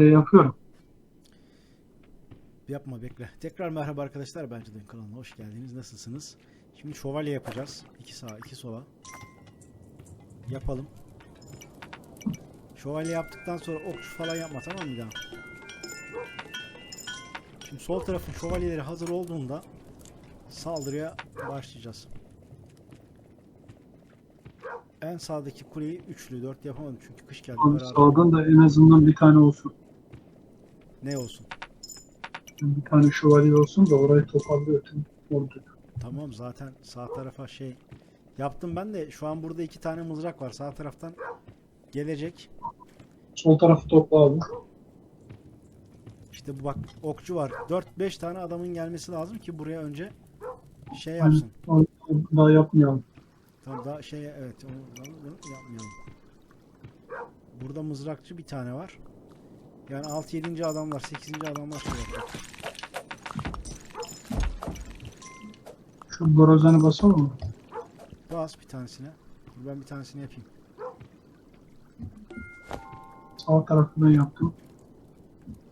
yapıyorum. Yapma bekle. Tekrar merhaba arkadaşlar. Bence Dön kanalına hoş geldiniz. Nasılsınız? Şimdi şövalye yapacağız. İki sağa, iki sola. Yapalım. Şövalye yaptıktan sonra okçu falan yapma tamam mı daha? Şimdi sol tarafın şövalyeleri hazır olduğunda saldırıya başlayacağız. En sağdaki kuleyi üçlü dört yapamadım çünkü kış geldi. Abi beraber. sağdan da en azından bir tane olsun. Ne olsun? Bir tane şövalye olsun da orayı toparlıyor. tüm ordu. Tamam zaten sağ tarafa şey yaptım ben de şu an burada iki tane mızrak var sağ taraftan gelecek. Sol tarafı topla abi. İşte bu bak okçu var. 4-5 tane adamın gelmesi lazım ki buraya önce şey yapsın. daha yapmayalım. Tamam daha şey evet onu, onu yapmayalım. Burada mızrakçı bir tane var. Yani 6-7. adamlar 8. adamlar şey yapacak. Şu borazanı basalım mı? Bas bir tanesine. Dur Ben bir tanesini yapayım. Sağ tarafından yaptım.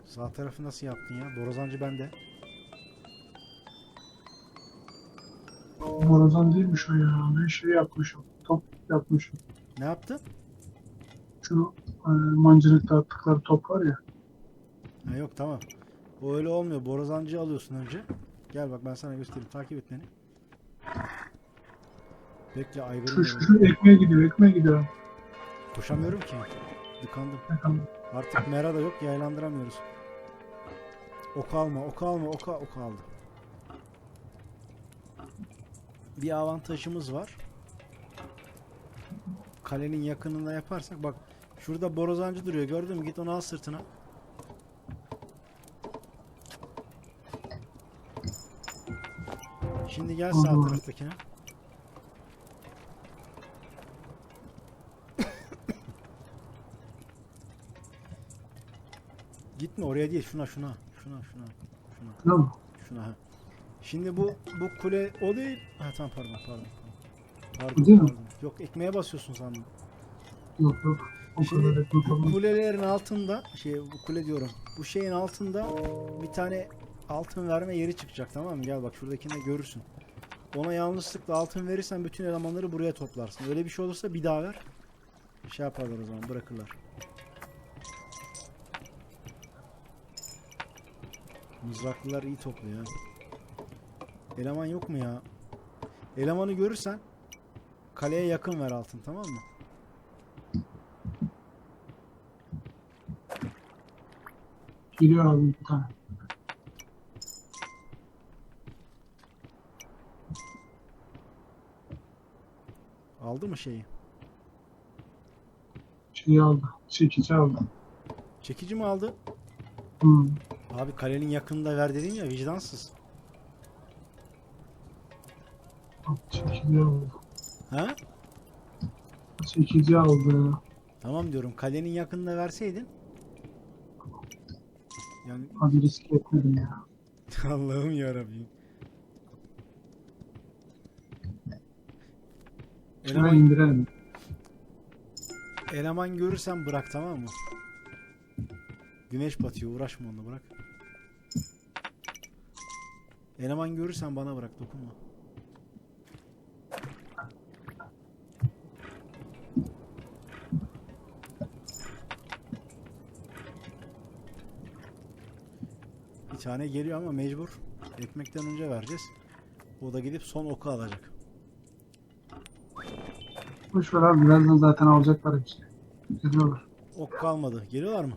Sağ tarafı nasıl yaptın ya? Borazancı bende. Borazan değilmiş o ya. Ben şey yapmışım. Top yapmışım. Ne yaptı? Şu mancınıkta attıkları top var ya. Ha yok tamam. O öyle olmuyor. Borazancıyı alıyorsun önce. Gel bak ben sana göstereyim. Takip et beni. Bekle Şu, şu, yanında. şu ekmeğe gidiyor. Ekmeğe gidiyor. Koşamıyorum ki. Dıkandım. Tamam. Artık mera da yok. Yaylandıramıyoruz. Ok alma, ok alma, oka, ok aldı. Bir avantajımız var. Kalenin yakınında yaparsak bak şurada borazancı duruyor gördün mü? Git onu al sırtına. Şimdi gel sağ taraftakine. Gitme oraya değil şuna şuna şuna şuna şuna Tamam. şuna ha. Şimdi bu bu kule o değil. Ha tamam pardon pardon. Pardon. Bu değil mi? pardon. Yok ekmeğe basıyorsun sandım. Yok yok. Şimdi olmaz. kulelerin altında şey bu kule diyorum. Bu şeyin altında bir tane altın verme yeri çıkacak tamam mı? Gel bak şuradakini de görürsün. Ona yanlışlıkla altın verirsen bütün elemanları buraya toplarsın. Öyle bir şey olursa bir daha ver. Şey yaparlar o zaman bırakırlar. Mızraklılar iyi topluyor. Eleman yok mu ya? Elemanı görürsen kaleye yakın ver altın tamam mı? Geliyor abi bir tane. Aldı mı şeyi? Şeyi aldı. Çekici aldı. Çekici mi aldı? Hmm. Abi kalenin yakınında ver dedin ya vicdansız. Çekici aldı. Ha? Çekici aldı. Tamam diyorum kalenin yakınında verseydin. Yani Hadi risk etmedim ya. Allah'ım yarabbim. Şuna Eleman, indirelim. eleman görürsen bırak tamam mı? Güneş batıyor uğraşma onunla bırak. Eleman görürsen bana bırak dokunma. Tane geliyor ama mecbur. Ekmekten önce vereceğiz. O da gidip son oku alacak. Boş ver abi. Birazdan zaten alacaklar hepsini. Geliyorlar. Ok kalmadı. Geliyorlar mı?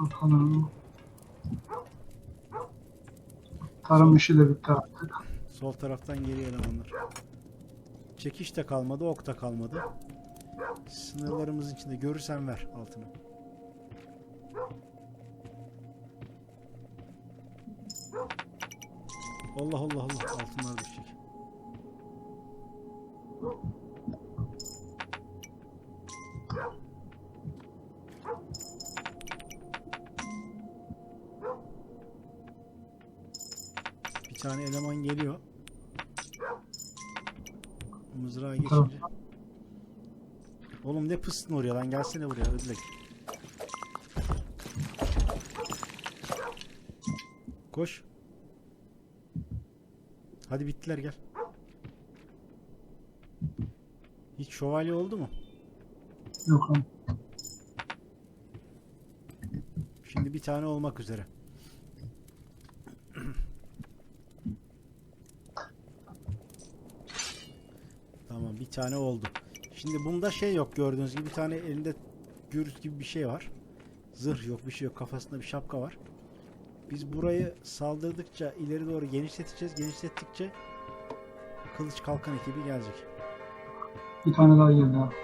Bakalım. Tarım işi de bitti artık. Sol taraftan geliyor elemanlar. Çekiş de kalmadı, ok da kalmadı. Sınırlarımızın içinde görürsen ver altını. Allah Allah Allah altınlar düşecek. Bir tane eleman geliyor. Mızrağı Tamam. Oğlum ne pıstın oraya lan gelsene buraya ödlek. Koş. Hadi bittiler gel. Hiç şövalye oldu mu? Yok abi. Şimdi bir tane olmak üzere. Tamam bir tane oldu. Şimdi bunda şey yok gördüğünüz gibi bir tane elinde gürüz gibi bir şey var. Zırh yok bir şey yok kafasında bir şapka var. Biz burayı saldırdıkça ileri doğru genişleteceğiz. Genişlettikçe kılıç kalkan ekibi gelecek. Bir tane daha geldi abi.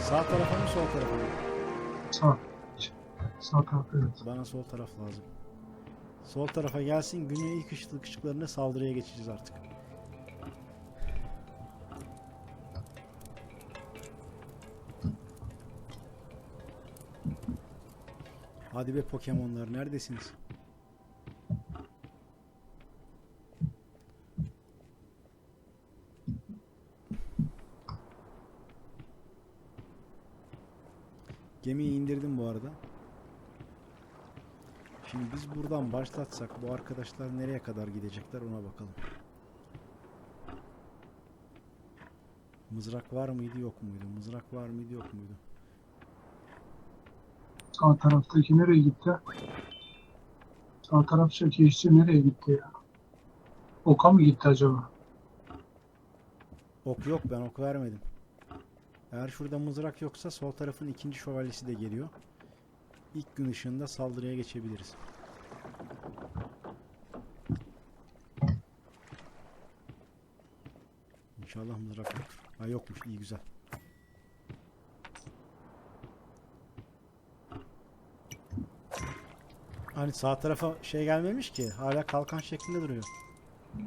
Sağ tarafa mı sol tarafa mı? Sağ. Sağ tarafta evet. Bana sol taraf lazım. Sol tarafa gelsin. Günün ilk ışıklı ışıklarına saldırıya geçeceğiz artık. Hadi be Pokemon'lar neredesiniz? Gemiyi indirdim bu arada. Şimdi biz buradan başlatsak bu arkadaşlar nereye kadar gidecekler ona bakalım. Mızrak var mıydı yok muydu? Mızrak var mıydı yok muydu? Sağ taraftaki nereye gitti? Sağ taraftaki işçi nereye gitti ya? Oka mı gitti acaba? Ok yok ben ok vermedim. Eğer şurada mızrak yoksa sol tarafın ikinci şövalyesi de geliyor. İlk gün ışığında saldırıya geçebiliriz. İnşallah mızrak yoktur. Ha yokmuş iyi güzel. Hani sağ tarafa şey gelmemiş ki hala kalkan şeklinde duruyor.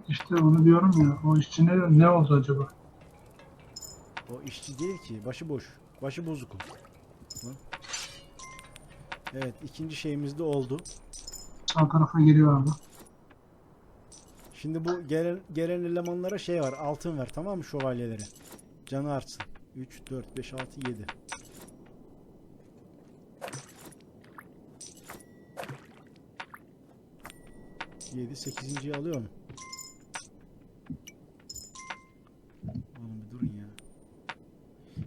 İşte onu diyorum ya. O işçi ne, ne oldu acaba? O işçi değil ki. Başı boş. Başı bozuk. Hı? Evet ikinci şeyimiz de oldu. Sağ tarafa geliyor abi. Şimdi bu gelen, gelen elemanlara şey var. Altın ver tamam mı şövalyelere? Canı artsın. 3, 4, 5, 6, 7. Yedi, sekizinciyi alıyor mu? Oğlum bir durun ya.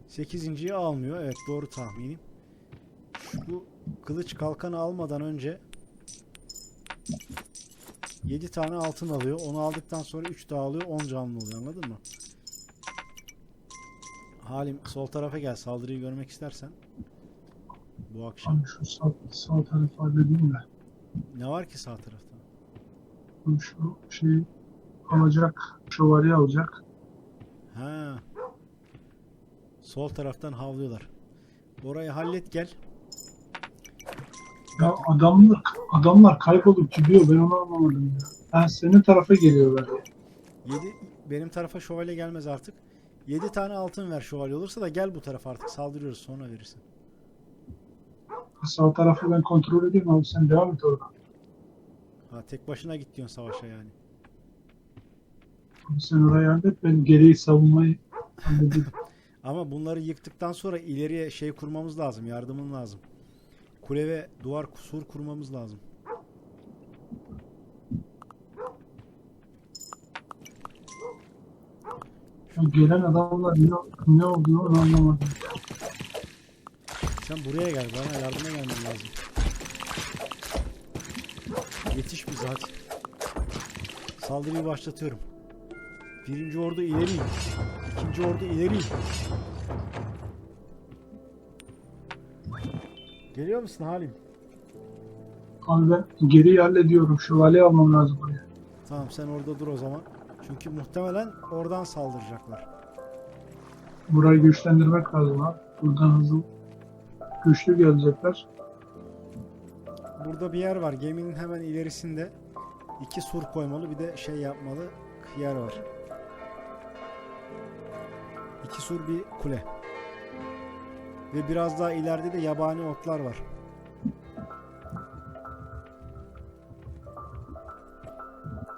Sekizinciyi almıyor. Evet doğru tahminim. Şu bu kılıç kalkanı almadan önce 7 tane altın alıyor. Onu aldıktan sonra 3 daha alıyor. 10 canlı oluyor. Anladın mı? Halim sol tarafa gel. Saldırıyı görmek istersen. Bu akşam. Abi şu sağ, sağ tarafı halledeyim de. Ne var ki sağ tarafta? Şu şeyi alacak. Şövalye alacak. Ha. Sol taraftan havlıyorlar. Orayı hallet gel. Ya adamlar, adamlar kaybolup gidiyor. Ben onu anlamadım ya. Ben senin tarafa geliyorlar ya. 7 benim tarafa şövalye gelmez artık. 7 tane altın ver şövalye olursa da gel bu tarafa artık. Saldırıyoruz sonra verirsin. Sağ tarafı ben kontrol edeyim abi. Sen devam et orada. Ha tek başına git diyorsun savaşa yani. Sen orayı hallet. Ben geriyi savunmayı halledeyim. Ama bunları yıktıktan sonra ileriye şey kurmamız lazım. Yardımın lazım. Kule ve duvar sur kurmamız lazım. Ya gelen adamlar ne, ne olduğunu anlamadım. Sen buraya gel. Bana yardıma gelmen lazım. Yetiş bize hadi. Saldırıyı başlatıyorum. Birinci ordu ileri. İkinci ordu ileri. Geliyor musun Halim? Abi ben geriyi hallediyorum. Şövalye almam lazım buraya. Tamam sen orada dur o zaman. Çünkü muhtemelen oradan saldıracaklar. Burayı güçlendirmek lazım abi. Buradan hızlı güçlü gelecekler. Burada bir yer var. Geminin hemen ilerisinde. iki sur koymalı bir de şey yapmalı. Yer var. İki sur bir kule. Ve biraz daha ileride de yabani otlar var.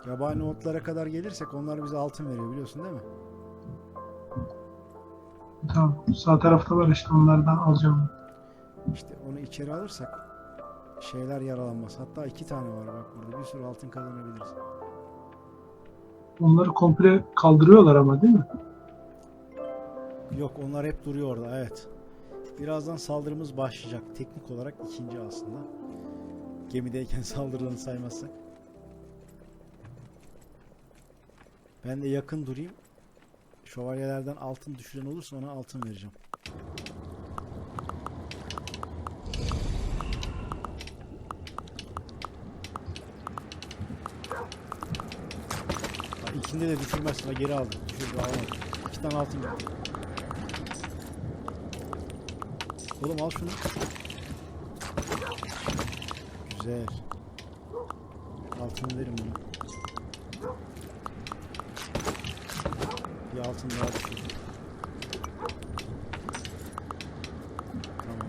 Yabani otlara kadar gelirsek onlar bize altın veriyor biliyorsun değil mi? Tamam. Sağ tarafta var işte onlardan alacağım. İşte onu içeri alırsak şeyler yaralanmaz. Hatta iki tane var bak burada. Bir sürü altın kazanabiliriz. Onları komple kaldırıyorlar ama değil mi? Yok onlar hep duruyor orada evet. Birazdan saldırımız başlayacak. Teknik olarak ikinci aslında. Gemideyken saldırılarını saymazsak. Ben de yakın durayım. Şövalyelerden altın düşüren olursa ona altın vereceğim. Ha, İkinde de düşürmezsin. Ha, geri aldım. Düşürdü almadım. İki tane altın gitti. Oğlum al şunu. Güzel. Altını verin bana. Bir altın daha düşürdüm. Tamam.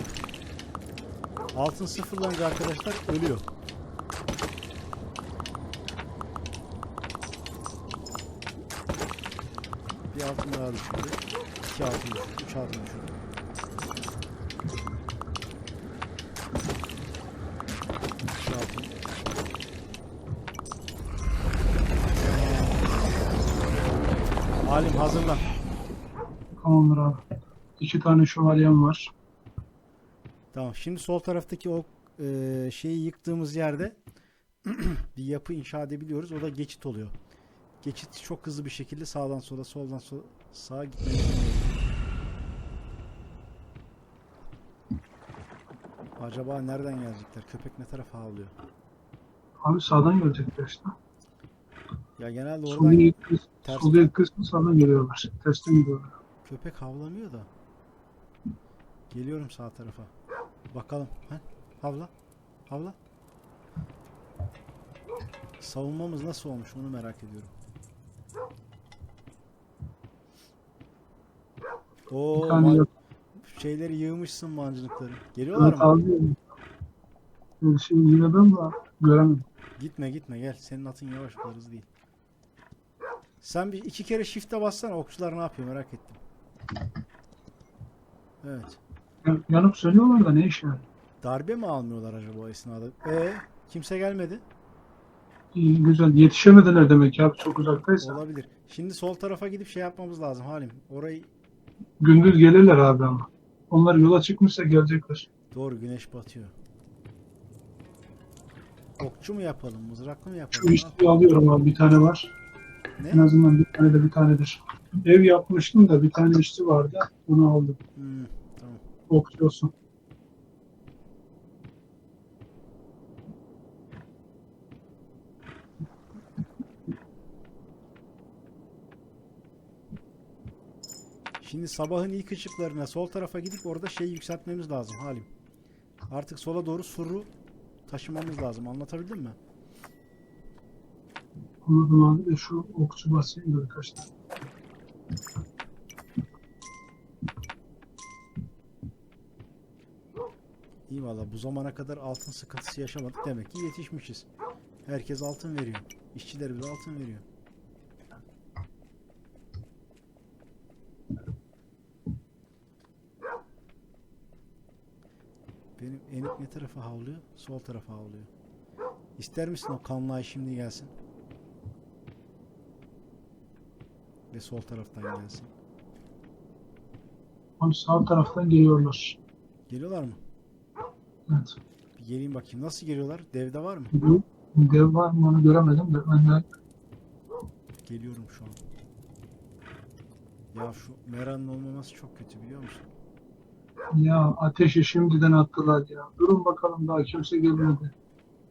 Altın sıfırlanınca arkadaşlar ölüyor. Bir altın daha düşürdü. İki altın düşürdü. Üç altın düşürdü. Üç altın. Halim hazırlan. Tamamdır abi. İki tane şövalyem var. Tamam. Şimdi sol taraftaki o e, şeyi yıktığımız yerde bir yapı inşa edebiliyoruz. O da geçit oluyor. Geçit çok hızlı bir şekilde sağdan sola, soldan sola, sağa gitmemiz Acaba nereden gelecekler? Köpek ne tarafa havlıyor? Abi sağdan gelecekler işte. Ya genelde Sol oradan ilk kısmı, ters sol kısmı sağdan geliyorlar. Tersten gidiyorlar. köpek havlamıyor da. Geliyorum sağ tarafa. Bakalım. Ha? Havla. Havla. Savunmamız nasıl olmuş onu merak ediyorum. Oo, yok. Şeyleri yığmışsın mancınıkları. Geliyorlar Evet mı? abi. Bir şey ben de göremedim. Gitme gitme gel. Senin atın yavaş kadar hızlı değil. Sen bir iki kere shift'e bassana. Okçular ne yapıyor merak ettim. Evet. Ya- Yanıp sönüyorlar da ne işe yarıyor? Darbe mi almıyorlar acaba o esnada? E kimse gelmedi. İyi güzel. Yetişemediler demek ya. Çok uzaktaysa. Olabilir. Şimdi sol tarafa gidip şey yapmamız lazım Halim. Orayı Gündüz gelirler abi ama. Onlar yola çıkmışsa gelecekler. doğru güneş batıyor. Okçu mu yapalım? Mızraklı mı yapalım? Şu işçiyi alıyorum abi. Bir tane var. Ne? En azından bir tane de bir tanedir. Ev yapmıştım da bir tane işçi vardı. Onu aldım. Hmm, tamam. Okçu olsun. Şimdi sabahın ilk ışıklarına sol tarafa gidip orada şey yükseltmemiz lazım Halim. Artık sola doğru suru taşımamız lazım. Anlatabildim mi? Anladım abi şu okçu basayım da birkaç tane. İyi valla bu zamana kadar altın sıkıntısı yaşamadık. Demek ki yetişmişiz. Herkes altın veriyor. İşçiler bize altın veriyor. Benim enik ne tarafa havlıyor? Sol tarafa havlıyor. İster misin o kanlı şimdi gelsin? Ve sol taraftan gelsin. Abi sağ taraftan geliyorlar. Geliyorlar mı? Evet. Bir geleyim bakayım. Nasıl geliyorlar? Devde var mı? Dev var mı onu göremedim de ben de Geliyorum şu an. Ya şu Mera'nın olmaması çok kötü biliyor musun? Ya ateşi şimdiden attılar ya. Durun bakalım daha kimse gelmedi.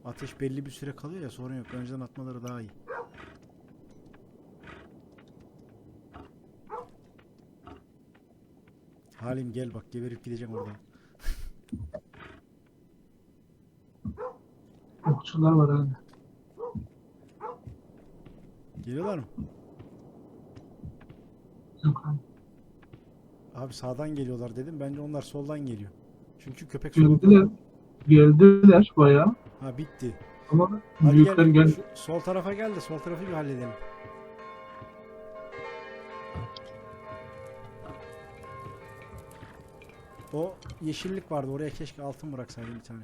Ateş belli bir süre kalıyor ya sorun yok. Önceden atmaları daha iyi. Halim gel bak geberip gideceğim oradan. Okçular var herhalde. Geliyorlar mı? Yok abi. Abi sağdan geliyorlar dedim. Bence onlar soldan geliyor. Çünkü köpek soldan. Geldiler. Geldiler bayağı. Ha bitti. Ama Hadi büyükler gel. gel. sol tarafa gel de sol tarafı bir halledelim. O yeşillik vardı. Oraya keşke altın bıraksaydım bir tane.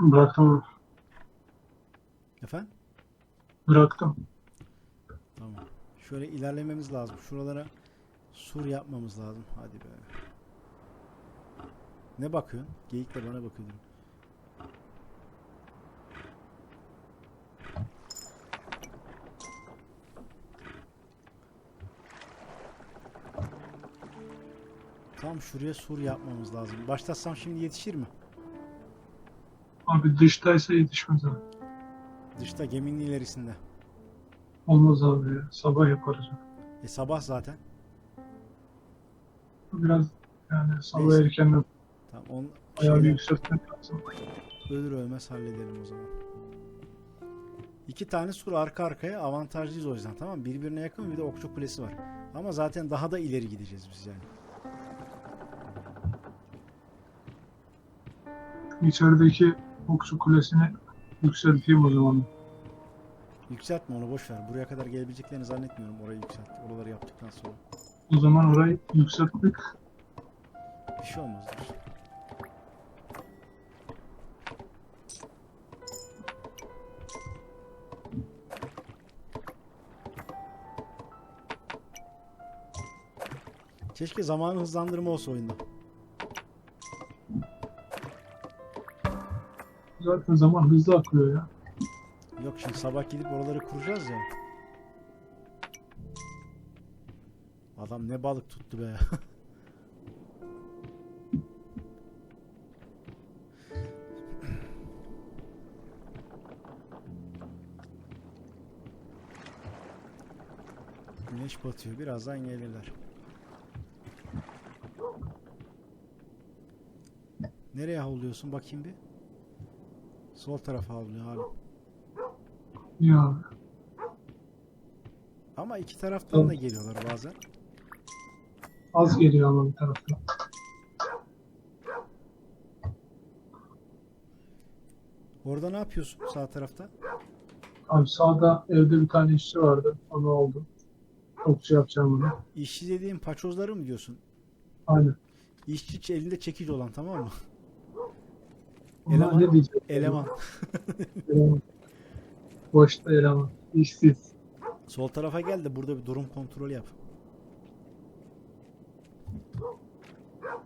Bıraktım. Efendim? Bıraktım. Tamam. Şöyle ilerlememiz lazım. Şuralara sur yapmamız lazım. Hadi be. Ne bakıyorsun? Geyik de bana bakıyor. Tam şuraya sur yapmamız lazım. Başlatsam şimdi yetişir mi? Abi dıştaysa yetişmez abi. Dışta geminin ilerisinde. Olmaz abi ya. Sabah yaparız. E sabah zaten. Biraz yani sabah Neyse. erkenden Tamam on ayağı bir şeyler- yükseltmek lazım. Ölür ölmez halledelim o zaman. İki tane sur arka arkaya avantajlıyız o yüzden tamam mı? Birbirine yakın bir de okçu kulesi var. Ama zaten daha da ileri gideceğiz biz yani. İçerideki okçu kulesini yükselteyim o zaman. Yükseltme onu boş ver. Buraya kadar gelebileceklerini zannetmiyorum orayı yükselt. Oraları yaptıktan sonra. O zaman orayı yükseltmek Bir şey olmaz. dur. Keşke zamanı hızlandırma olsa oyunda. zaten zaman hızlı akıyor ya. Yok şimdi sabah gidip oraları kuracağız ya. Adam ne balık tuttu be. Güneş batıyor. Birazdan gelirler. Nereye havluyorsun bakayım bir. Sol tarafa havlıyor hala. Ya Ama iki taraftan da geliyorlar bazen. Az geliyor ama bir taraftan. Orada ne yapıyorsun sağ tarafta? Abi sağda evde bir tane işçi vardı. Onu aldım. Okçu yapacağım bunu. İşçi dediğin paçozları mı diyorsun? Aynen. İşçi elinde çekici olan tamam mı? Ona Eleman- ne diyeceğim? Eleman. Eleman. Boşta eleman. İşsiz. Sol tarafa gel de burada bir durum kontrolü yap.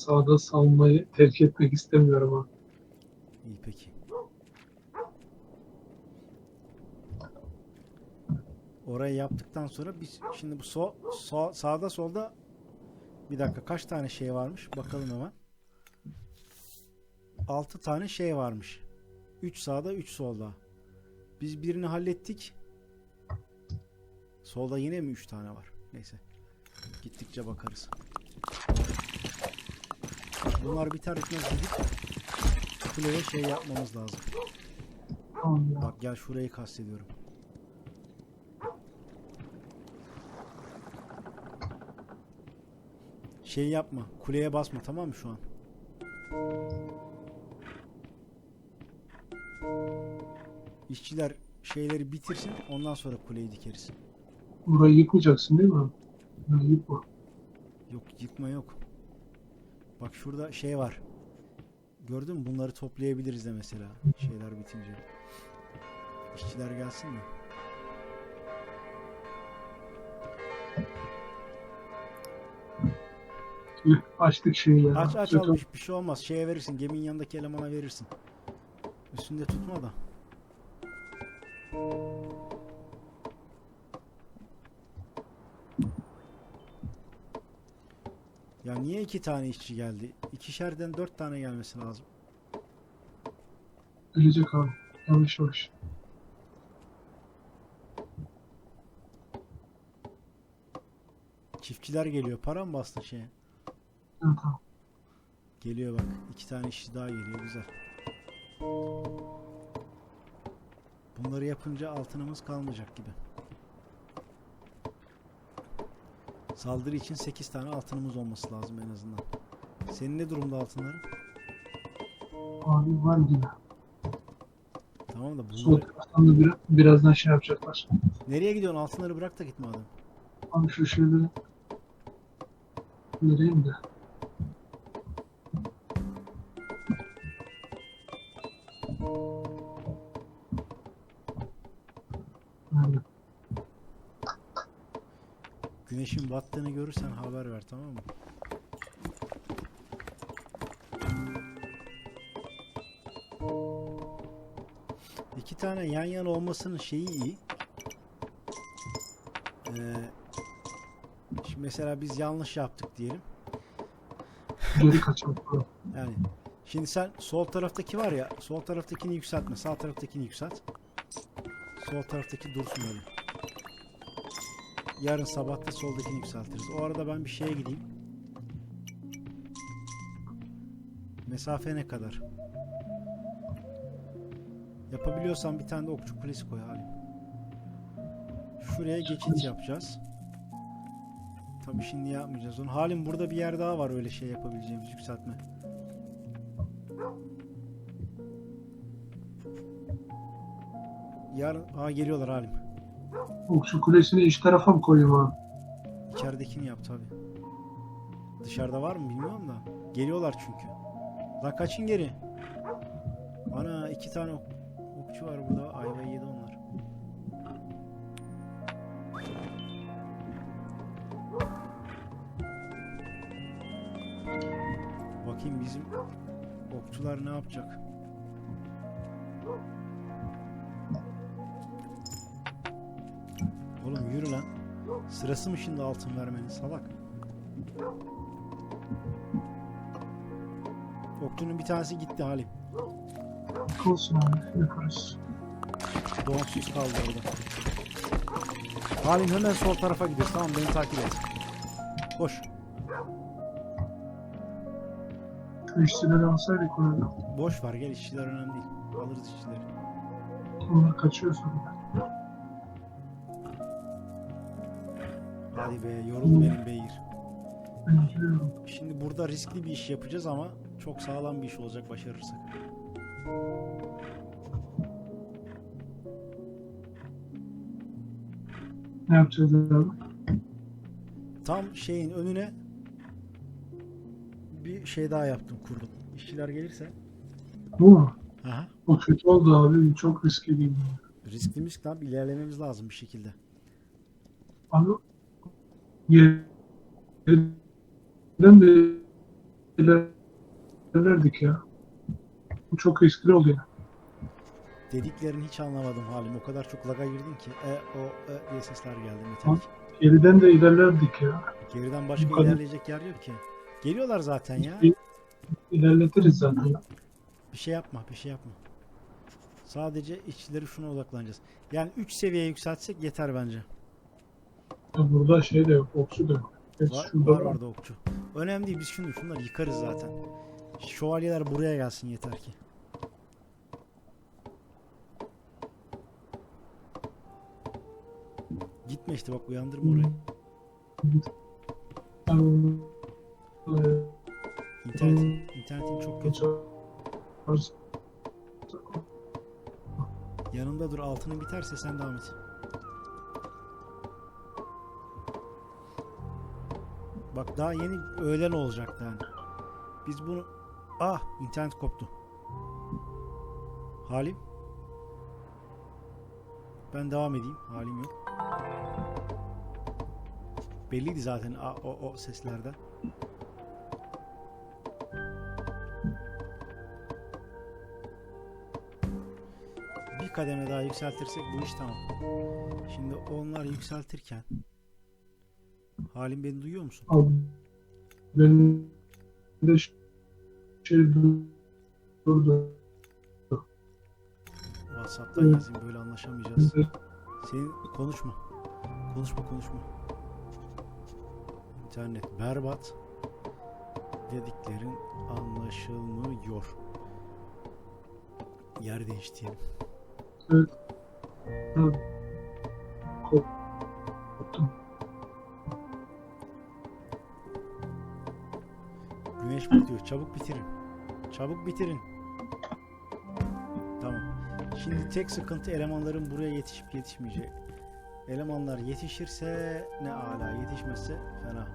Sağda savunmayı terk etmek istemiyorum ha. İyi peki. Orayı yaptıktan sonra biz şimdi bu sol, sol- sağda solda bir dakika kaç tane şey varmış bakalım hemen. 6 tane şey varmış. 3 sağda 3 solda. Biz birini hallettik. Solda yine mi 3 tane var? Neyse. Gittikçe bakarız. Bunlar biter bitmez gidip kuleye şey yapmamız lazım. Bak gel şurayı kastediyorum. Şey yapma. Kuleye basma tamam mı şu an? İşçiler şeyleri bitirsin ondan sonra kuleyi dikeriz. Burayı yıkmayacaksın değil mi? Ha, yıkma. Yok yıkma yok. Bak şurada şey var. Gördün mü? Bunları toplayabiliriz de mesela. Şeyler bitince. İşçiler gelsin mi? Açtık şeyi ya. Aç aç al bir- bir şey olmaz. Şeye verirsin. Geminin yanındaki elemana verirsin. Üstünde tutma da. Ya niye iki tane işçi geldi? İkişerden dört tane gelmesi lazım. Ölecek abi. Yanlış yavaş. Çiftçiler geliyor. Para mı bastı şeye? Ha, tamam. Geliyor bak. İki tane işçi daha geliyor. Güzel. Bunları yapınca altınımız kalmayacak gibi. Saldırı için 8 tane altınımız olması lazım en azından. Senin ne durumda altınların? Abi var gibi. Tamam da Sol bunları... taraftan da bir, birazdan şey yapacaklar. Nereye gidiyorsun? Altınları bırak da gitme adam. Abi şu şeyleri vereyim de. Güneşin battığını görürsen haber ver tamam mı? İki tane yan yana olmasının şeyi iyi. Ee, şimdi mesela biz yanlış yaptık diyelim. Geri kaçalım. Yani şimdi sen sol taraftaki var ya sol taraftakini yükseltme sağ taraftakini yükselt. Sol taraftaki dursun öyle. Yarın sabah da soldakini yükseltiriz. O arada ben bir şeye gideyim. Mesafe ne kadar? Yapabiliyorsan bir tane de okçu kulesi koy Halim. Şuraya geçit yapacağız. Tabii şimdi yapmayacağız onu. Halim burada bir yer daha var öyle şey yapabileceğimiz yükseltme. Yarın aa geliyorlar Halim. Okçu kulesini iç tarafa mı koyayım abi? İçeridekini yap tabi. Dışarıda var mı bilmiyorum da. Geliyorlar çünkü. Lan kaçın geri. Ana iki tane ok- okçu var burada. Ayva yedi onlar. Bakayım bizim okçular ne yapacak? Sırası mı şimdi altın vermenin salak? Okçunun bir tanesi gitti Halim. Olsun abi yaparız. Donsuz kaldı orada. Halim hemen sol tarafa gidiyor. Tamam beni takip et. Koş. Şu işçileri alsaydık orada. Boş ver gel işçiler önemli değil. Alırız işçileri. Onlar kaçıyor sonra. Hadi be yoruldu benim gidiyorum. Şimdi burada riskli bir iş yapacağız ama çok sağlam bir iş olacak başarırsak. Ne yapacağız abi? Tam şeyin önüne bir şey daha yaptım kurdum. İşçiler gelirse. Bu mu? Aha. O kötü oldu abi. Çok riskli değil. Riskli misk lan ilerlememiz lazım bir şekilde. Abi yerden de ilerlerdik ya. Bu çok riskli oldu ya. Dediklerini hiç anlamadım halim. O kadar çok laga girdin ki. E o e diye sesler geldi metalik. Geriden de ilerlerdik ya. Geriden başka Yukarı- ilerleyecek yer yok ki. Geliyorlar zaten ya. İlerletiriz zaten. Bir şey yapma, bir şey yapma. Sadece işçileri şuna odaklanacağız. Yani 3 seviye yükseltsek yeter bence. Burada şey de yok. Okçu da yok. Evet, Var, şurada var var. orada okçu. Önemli değil biz şimdi şunları yıkarız zaten. Şövalyeler buraya gelsin yeter ki. Gitme işte bak uyandırma orayı. İnternetin, internetin çok kötü. Yanımda dur altının biterse sen devam et. Bak daha yeni öğlen olacaktı yani. Biz bunu... Ah internet koptu. Halim? Ben devam edeyim. Halim yok. Belliydi zaten a- o, o seslerden. Bir kademe daha yükseltirsek bu iş tamam. Şimdi onlar yükseltirken Halim beni duyuyor musun? Abi benim de şey durdu. WhatsApp'tan yazayım böyle anlaşamayacağız. Senin konuşma. Konuşma konuşma. İnternet berbat. Dediklerin anlaşılmıyor. Yer değiştirelim. Koptum. Güneş batıyor. Çabuk bitirin. Çabuk bitirin. Tamam. Şimdi tek sıkıntı elemanların buraya yetişip yetişmeyecek. Elemanlar yetişirse ne ala, yetişmezse fena.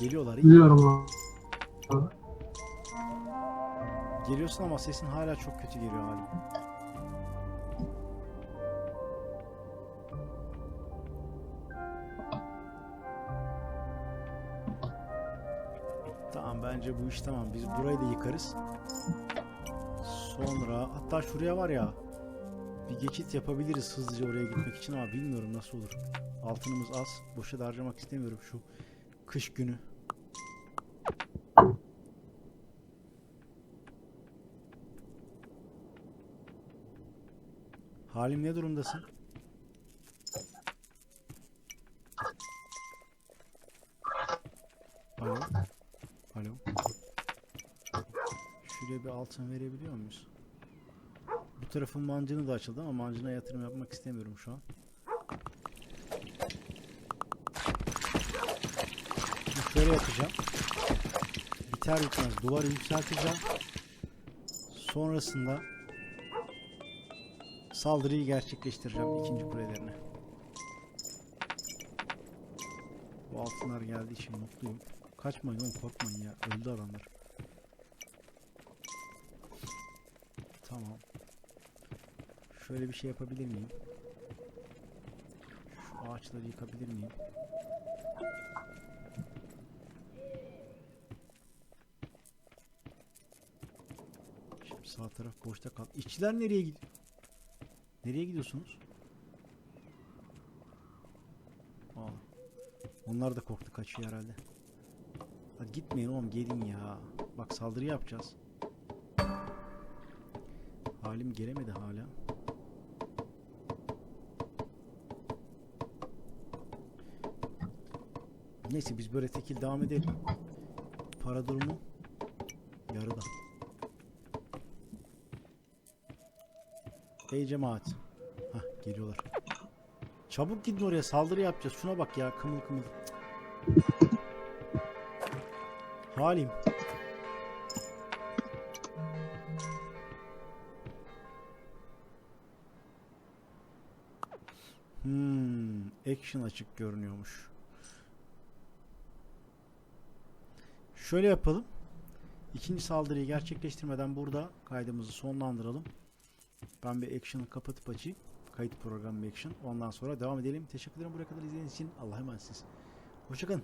Geliyorlar iyi. Biliyorum abi. Geliyorsun ama sesin hala çok kötü geliyor halim. Bu iş tamam. Biz burayı da yıkarız. Sonra hatta şuraya var ya bir geçit yapabiliriz hızlıca oraya gitmek için ama bilmiyorum nasıl olur. Altınımız az. Boşa da harcamak istemiyorum şu kış günü. Halim ne durumdasın? Bir altın verebiliyor muyuz? Bu tarafın mancını da açıldı ama mancına yatırım yapmak istemiyorum şu an. Şöyle yapacağım. Biter bitmez duvarı yükselteceğim. Sonrasında saldırıyı gerçekleştireceğim ikinci kulelerine. Bu altınlar geldiği için mutluyum. Kaçmayın oğlum korkmayın ya. Öldü adamlar. Şöyle bir şey yapabilir miyim? Şu ağaçları yıkabilir miyim? Şimdi sağ taraf boşta kal. İşçiler nereye gidiyor? Nereye gidiyorsunuz? Aa. Onlar da korktu kaçıyor herhalde. Hadi gitmeyin oğlum gelin ya. Bak saldırı yapacağız. Halim gelemedi hala. Neyse biz böyle tekil devam edelim. Para durumu yarıda. Ey cemaat. Hah geliyorlar. Çabuk gidin oraya saldırı yapacağız. Şuna bak ya kımıl kımıl. Halim. Hmm, action açık görünüyormuş. Şöyle yapalım. İkinci saldırıyı gerçekleştirmeden burada kaydımızı sonlandıralım. Ben bir action'ı kapatıp açayım. Kayıt programı action. Ondan sonra devam edelim. Teşekkür ederim buraya kadar izlediğiniz için. Allah'a emanetsiniz. Hoşçakalın.